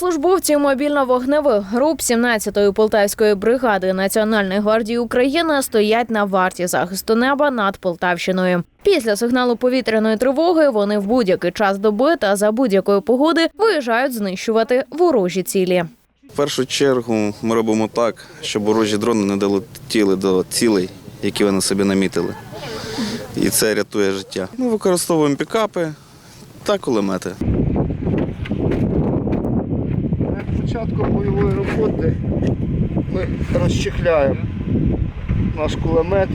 Військовослужбовці мобільно-вогневих груп 17-ї полтавської бригади Національної гвардії України стоять на варті захисту неба над Полтавщиною. Після сигналу повітряної тривоги вони в будь-який час доби та за будь-якої погоди виїжджають знищувати ворожі цілі. В першу чергу ми робимо так, щоб ворожі дрони не долетіли до цілей, які вони собі намітили. І це рятує життя. Ми використовуємо пікапи та кулемети. Перед початком бойової ми розчехляємо наш кулемет.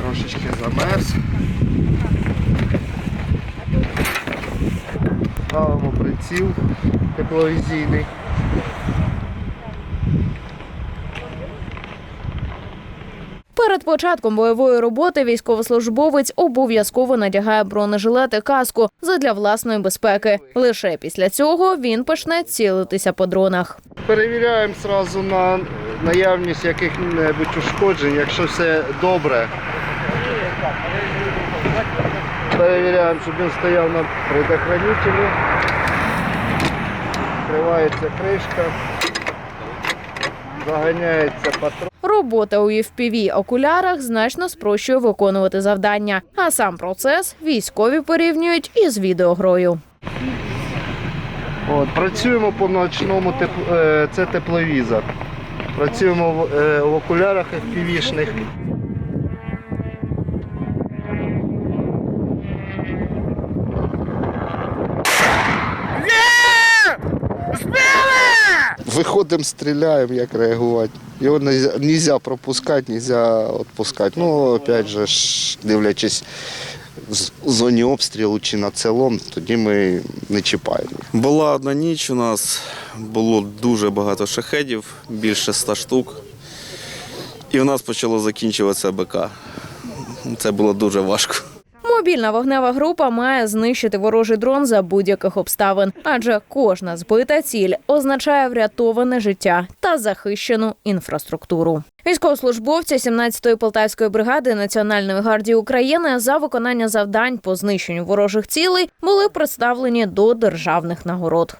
Трошечки замерз. Ставимо приціл тепловізійний. Перед початком бойової роботи військовослужбовець обов'язково надягає бронежилет і каску задля власної безпеки. Лише після цього він почне цілитися по дронах. Перевіряємо одразу на наявність яких-небудь ушкоджень, якщо все добре. Перевіряємо, щоб він стояв на предохранителі. Відкривається кришка, заганяється патрон. Робота у fpv окулярах значно спрощує виконувати завдання, а сам процес військові порівнюють із відеогрою. От, працюємо по ночному теп- е, це тепловізор. Працюємо в, е, в окулярах FPV-шних. Виходимо, стріляємо, як реагувати. Його не можна пропускати, не можна відпускати. Ну, опять же, дивлячись в зоні обстрілу чи над селом, тоді ми не чіпаємо. Була одна ніч у нас, було дуже багато шахедів, більше ста штук. І в нас почало закінчуватися БК. Це було дуже важко. Мобільна вогнева група має знищити ворожий дрон за будь-яких обставин, адже кожна збита ціль означає врятоване життя та захищену інфраструктуру. Військовослужбовці 17-ї полтавської бригади Національної гвардії України за виконання завдань по знищенню ворожих цілей були представлені до державних нагород.